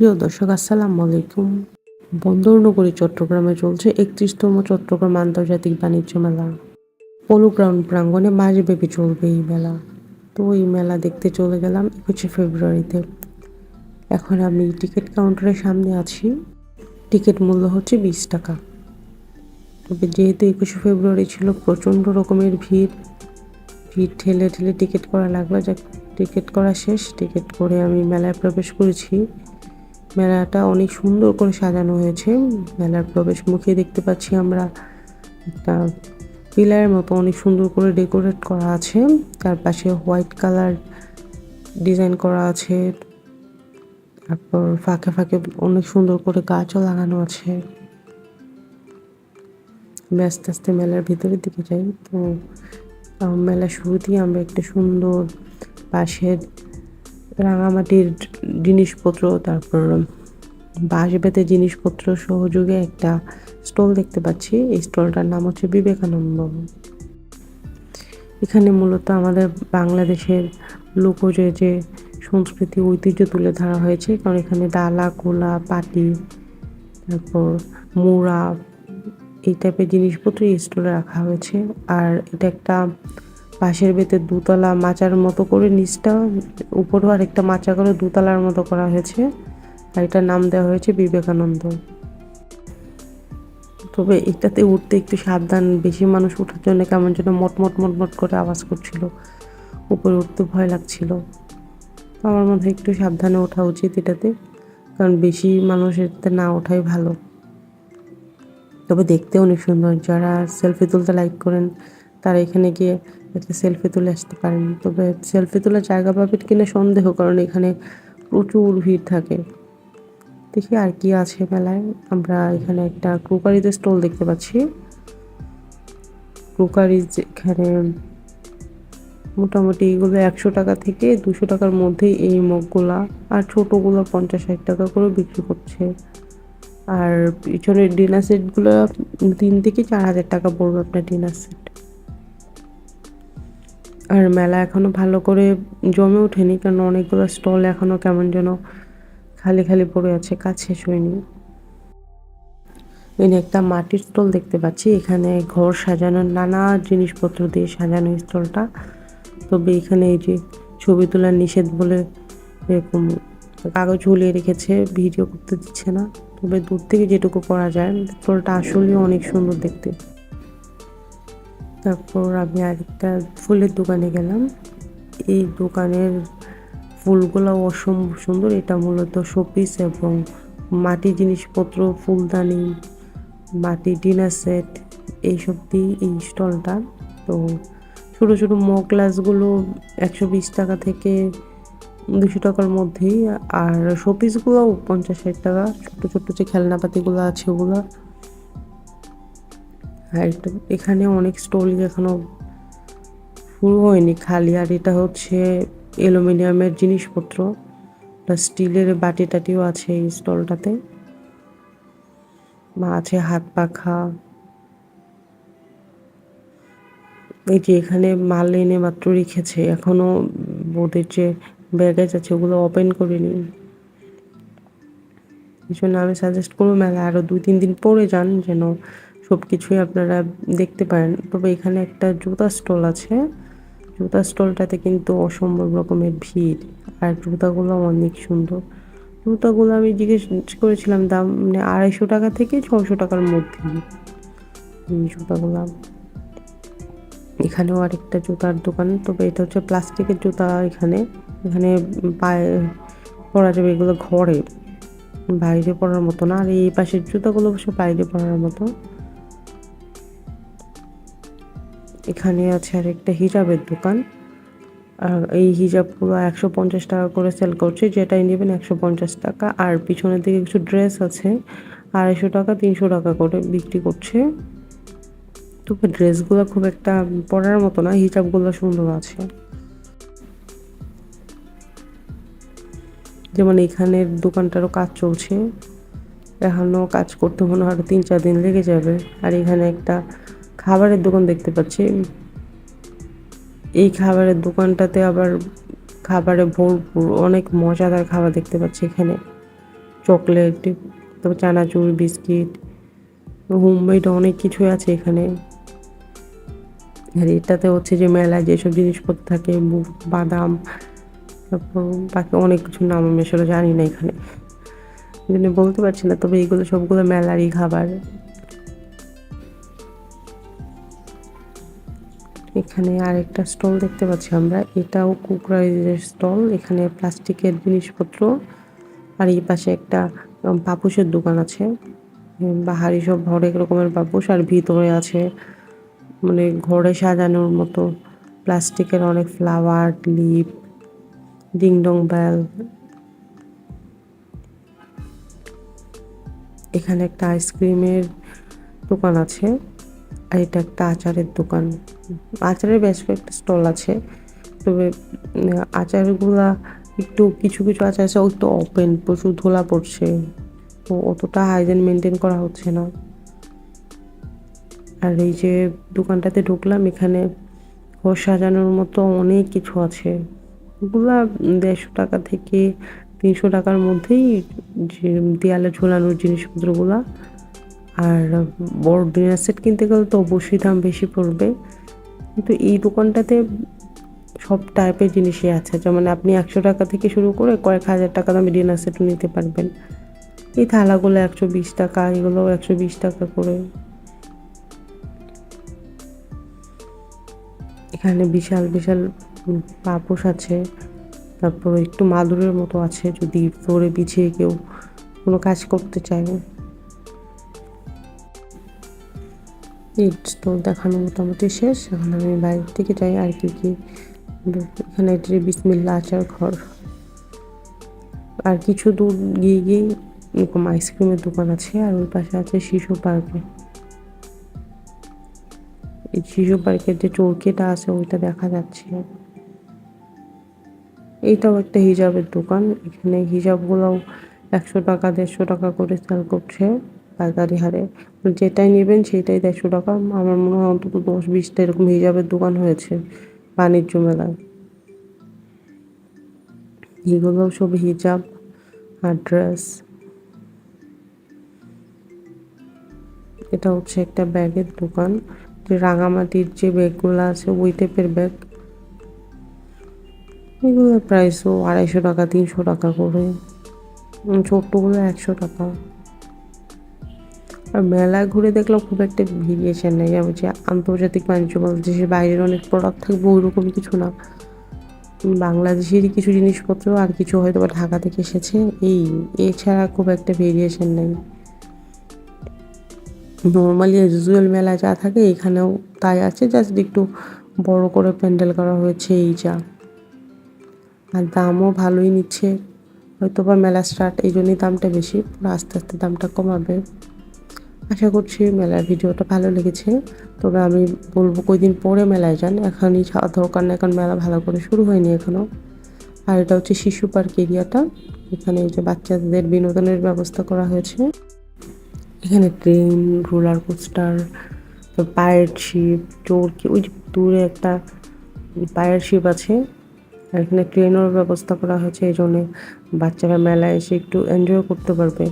প্রিয় দর্শক, আসসালামু আলাইকুম। বন্দরনগরী, চট্টগ্রামে চলছে একত্রিশতম চট্টগ্রাম আন্তর্জাতিক বাণিজ্য মেলা। পলো গ্রাউন্ড প্রাঙ্গণে মাসব্যাপী চলবে এই মেলা। তো এই মেলা দেখতে চলে গেলাম একুশে ফেব্রুয়ারিতে। এখন আমি টিকিট কাউন্টারের সামনে আছি। টিকিট মূল্য হচ্ছে বিশ টাকা। তবে যেহেতু একুশে ফেব্রুয়ারি ছিল, প্রচণ্ড রকমের ভিড়। ভিড় ঠেলে ঠেলে টিকিট করা লাগল যা টিকিট করা শেষ। টিকিট করে আমি মেলায় প্রবেশ করেছি। মেলাটা অনেক সুন্দর করে সাজানো হয়েছে। মেলার প্রবেশ মুখে দেখতে পাচ্ছি আমরা একটা পিলারের মতো অনেক সুন্দর করে ডেকোরেট করা আছে। তার পাশে হোয়াইট কালার ডিজাইন করা আছে। তারপর ফাঁকে ফাঁকে অনেক সুন্দর করে গাছও লাগানো আছে। আমি আস্তে আস্তে মেলার ভিতরের দিকে যাই। তো মেলার শুরুতেই আমরা একটা সুন্দর পাশের রাঙামাটির জিনিসপত্র, তারপর বাঁশ বেতে জিনিসপত্র সহযোগে একটা স্টল দেখতে পাচ্ছি। এই স্টলটার নাম হচ্ছে বিবেকানন্দ এখানে মূলত আমাদের বাংলাদেশের লোকজ যে সংস্কৃতি, ঐতিহ্য তুলে ধরা হয়েছে। কারণ এখানে ডালা, কোলা, পাটি, তারপর মোড়া, এই টাইপের জিনিসপত্র এই স্টলে রাখা হয়েছে। আর এটা একটা পাশের বেতে দুতলা মাচার মতো করে নিচটা, উপরেও আর একটা মাচা করে দুতলার মতো করা হয়েছে। আর এটার নাম দেওয়া হয়েছে বিবেকানন্দ। তবে এটাতে উঠতে একটু সাবধান, বেশি মানুষ ওঠার জন্য কেমন যেন মটমট মটমট করে আওয়াজ করছিল। উপরে উঠতে ভয় লাগছিল। আমার মনে হয় একটু সাবধানে ওঠা উচিত এটাতে, কারণ বেশি মানুষ এটাতে না ওঠাই ভালো। তবে দেখতে অনেক সুন্দর। যারা সেলফি তুলতে লাইক করেন, তারা এখানে গিয়ে একটা সেলফি তুলে আসতে পারেন। তবে সেলফি তোলার জায়গা পাবেন কিনা সন্দেহ, কারণ এখানে প্রচুর ভিড় থাকে। দেখি আর কি আছে মেলায়। আমরা এখানে একটা ক্রোকারিতে স্টল দেখতে পাচ্ছি। ক্রোকারি এখানে মোটামুটি এগুলো একশো টাকা থেকে দুশো টাকার মধ্যেই এই মগগুলা, আর ছোটোগুলো পঞ্চাশ ষাট টাকা করে বিক্রি করছে। আর পিছনের ডিনার সেটগুলো তিন থেকে চার হাজার টাকা পড়বে আপনার ডিনার সেট আর মেলা এখনও ভালো করে জমে ওঠেনি কারণ অনেকগুলো স্টল এখনও কেমন যেন খালি খালি পড়ে আছে, কাজ শেষ হয়নি। এখানে একটা মাটির স্টল দেখতে পাচ্ছি, এখানে ঘর সাজানোর নানা জিনিসপত্র দিয়ে সাজানো স্টলটা। তবে এখানে এই যে ছবি তোলার নিষেধ বলে এরকম কাগজ ঝুলিয়ে রেখেছে, ভিডিও করতে দিচ্ছে না। তবে দূর থেকে যেটুকু করা যায়, স্টলটা আসলেই অনেক সুন্দর দেখতে। তারপর আমি আরেকটা ফুলের দোকানে গেলাম। এই দোকানের ফুলগুলো অসম্ভব সুন্দর। এটা মূলত শোপিস এবং মাটি জিনিসপত্র, ফুলদানি মাটি ডিনার সেট, এইসব দিয়ে এই স্টলটা। তো ছোটো ছোটো মগ গ্লাসগুলো একশো বিশ টাকা থেকে দুশো টাকার মধ্যেই। আর শোপিসগুলো পঞ্চাশ ষাট টাকা। ছোটো ছোটো যে খেলনাপাতিগুলো আছে ওগুলো আর এখানে অনেক স্টলই এখনও শুরু হয়নি, খালি আর এটা হচ্ছে অ্যালুমিনিয়ামের জিনিসপত্র স্টিলের বাটি টাটিও আছে এই স্টলটাতে বা আছে হাত পাখা। এই যে এখানে মাল এনে মাত্র রেখেছে, এখনও ওদের যে ব্যাগেজ আছে ওগুলো ওপেন করিনি। এই জন্য আমি সাজেস্ট করব মেলা আরও দুই তিন দিন পরে যান যেন সব কিছুই আপনারা দেখতে পারেন। তবে এখানে একটা জুতা স্টল আছে। জুতা স্টলটাতে কিন্তু অসম্ভব রকমের ভিড়। আর জুতাগুলো অনেক সুন্দর। জুতাগুলো আমি জিজ্ঞেস করেছিলাম, দাম মানে আড়াইশো টাকা থেকে ছশো টাকার মধ্যে। জুতাগুলো। এখানেও আরেকটা জুতার দোকান, তবে এটা হচ্ছে প্লাস্টিকের জুতা এখানে। এখানে পায়ে পরা যাবে, এগুলো ঘরে বাইরে পরার মতো না। আর এই পাশের জুতাগুলো অবশ্য বাইরে পরার মতো। এখানে আছে আর একটা হিজাবের দোকান। আর এই হিজাবগুলো একশো পঞ্চাশ টাকা করে সেল করছে, যেটাই নেবেন একশো পঞ্চাশ টাকা। আর পিছনের দিকে কিছু ড্রেস আছে, আড়াইশো টাকা, তিনশো টাকা করে বিক্রি করছে। তবে ড্রেসগুলো খুব একটা পরার মতো না, হিজাবগুলো সুন্দর আছে। যেমন এখানের দোকানটারও কাজ চলছে। এখনও কাজ করতে মনে হয় তিন চার দিন লেগে যাবে। আর এখানে একটা খাবারের দোকান দেখতে পাচ্ছি। এই খাবারের দোকানটাতে আবার খাবারে ভরপুর অনেক মজাদার খাবার দেখতে পাচ্ছি এখানে। চকলেট, তারপর চানাচুর, বিস্কিট হোমমেড অনেক কিছু আছে এখানে। আর এটাতে হচ্ছে যে মেলায় যেসব জিনিসপত্র থাকে বাদাম, তারপর বাকি অনেক কিছু নাম আমি আসলে জানি না এখানে। বলতে পারছি না, তবে এইগুলো সবগুলো মেলারই খাবার। এখানে আরেকটা স্টল দেখতে পাচ্ছি আমরা। এটাও কুকরাইজের স্টল। এখানে প্লাস্টিকের জিনিসপত্র। আর এই পাশে একটা উম, পাপোশের দোকান আছে। বাহারি সব হরেক রকমের পাপোশ আর ভিতরে আছে মানে ঘরে সাজানোর মতো প্লাস্টিকের অনেক ফ্লাওয়ার লিপ ডিংডং বেল এখানে একটা আইসক্রিমের দোকান আছে। আর এটা একটা আচারের দোকান। আচারের বেশ কয়েকটা স্টল আছে। তবে আচারগুলা একটু কিছু কিছু আচার আছে একটু ওপেন প্রচুর ধোলা পড়ছে। তো অতটা হাইজেন মেনটেন করা হচ্ছে না। আর এই যে দোকানটাতে ঢুকলাম, এখানে ঘর সাজানোর মতো অনেক কিছু আছে। ওগুলা দেড়শো টাকা থেকে তিনশো টাকার মধ্যেই যে দেয়ালে ঝোলানোর জিনিসপত্রগুলা আর বড় ডিনার সেট কিনতে গেলে তো অবশ্যই দাম বেশি পড়বে। কিন্তু এই দোকানটাতে সব টাইপের জিনিসই আছে। যেমন আপনি একশো টাকা থেকে শুরু করে কয়েক হাজার টাকা দামে ডিনার সেটও নিতে পারবেন। এই থালাগুলো একশো বিশ টাকা এগুলো একশো বিশ টাকা করে। এখানে বিশাল বিশাল পাপোশ আছে। তারপর একটু মাদুরের মতো আছে, যদি ফ্লোরে বিছিয়ে কেউ কোনো কাজ করতে চায়। এই স্টোর দেখানো মোটামুটি শেষ। এখন আমি বাইরের থেকে যাই, আর কি কি এখানে একটি বিসমিল্লা আচার ঘর। আর কিছু দূর গিয়ে গিয়ে এরকম আইসক্রিমের দোকান আছে, আর ওই পাশে আছে শিশু পার্কে। এই শিশু পার্কের যে চৌকিটা আছে, ওইটা দেখা যাচ্ছে। এইটাও একটা হিজাবের দোকান। এখানে হিজাবগুলোও একশো টাকা, দেড়শো টাকা করে সেল করছে। পাইকারি হারে। যেটাই নেবেন সেটাই দেড়শো টাকা। আমার মনে হয় অন্তত দশ বিশটা এরকম হিজাবের দোকান হয়েছে বাণিজ্য মেলায়। এগুলো সব হিজাব আর ড্রেস। এটা হচ্ছে একটা ব্যাগের দোকান। যে রাঙামাটির যে ব্যাগগুলো আছে ওই টাইপের ব্যাগ। এগুলোর প্রাইসও আড়াইশো টাকা, তিনশো টাকা করে। ছোট্টগুলো একশো টাকা। আর মেলায় ঘুরে দেখলাম খুব একটা ভেরিয়েশন নেই। যেমন যে আন্তর্জাতিক বাণিজ্য মেলা দেশের বাইরের অনেক প্রোডাক্ট থাকবে ওইরকম কিছু না। বাংলাদেশেরই কিছু জিনিসপত্র আর কিছু হয়তো বা ঢাকা থেকে এসেছে। এই এছাড়া খুব একটা ভেরিয়েশন নেই। নর্মালি ইউজুয়াল মেলা যা থাকে এখানেও তাই আছে জাস্ট একটু বড় করে প্যান্ডেল করা হয়েছে এই যা। আর দামও ভালোই নিচ্ছে। হয়তো বা মেলা স্টার্ট এই জন্যই দামটা বেশি, আস্তে আস্তে দামটা কমাবে। আশা করছি মেলার ভিডিওটা ভালো লেগেছে। তবে আমি বলব কয়দিন পরে মেলায় যান। এখনই দরকার না, এখন মেলা ভালো করে শুরু হয়নি এখনও আর এটা হচ্ছে শিশু পার্ক এরিয়াটা। এখানে যে বাচ্চাদের বিনোদনের ব্যবস্থা করা হয়েছে। এখানে ট্রেন, রোলার কোস্টার, পায়ের শিপ চোরকি, ওই যে দূরে একটা পায়ের শিপ আছে। আর এখানে ট্রেনেরও ব্যবস্থা করা হয়েছে, এই জন্যে বাচ্চারা মেলায় এসে একটু এনজয় করতে পারবে।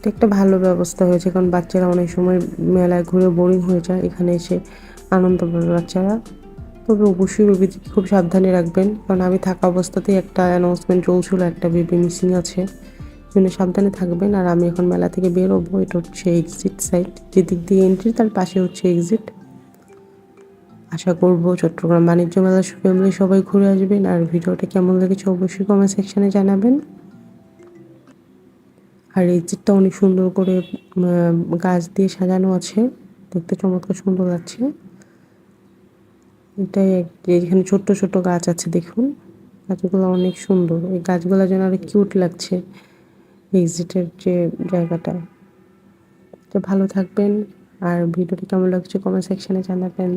এটা একটা ভালো ব্যবস্থা হয়েছে, কারণ বাচ্চারা অনেক সময় মেলায় ঘুরে বোরিং হয়ে যায়। এখানে এসে আনন্দ পাবে বাচ্চারা। তবে অবশ্যই বেবিকে খুব সাবধানে রাখবেন, কারণ আমি থাকা অবস্থাতেই একটা অ্যানাউন্সমেন্ট চলছিল, একটা বেবি মিসিং আছে। জন্য সাবধানে থাকবেন। আর আমি এখন মেলা থেকে বেরোবো, এটা হচ্ছে এক্সিট সাইড যেদিক দিয়ে এন্ট্রি তার পাশে হচ্ছে এক্সিট আশা করব চট্টগ্রাম বাণিজ্য মেলা ফ্যামিলি সবাই ঘুরে আসবেন। আর ভিডিওটা কেমন লেগেছে অবশ্যই কমেন্ট সেকশানে জানাবেন। আর এক্সিটটা অনেক সুন্দর করে গাছ দিয়ে সাজানো আছে। দেখতে চমৎকার সুন্দর লাগছে। এটাই এখানে ছোট্ট ছোট্ট গাছ আছে, দেখুন। গাছগুলো অনেক সুন্দর। এই গাছগুলো যেন আরও কিউট লাগছে এক্সিটের যে জায়গাটা। তো ভালো থাকবেন। আর ভিডিওটি কেমন লাগছে কমেন্ট সেকশনে জানাবেন।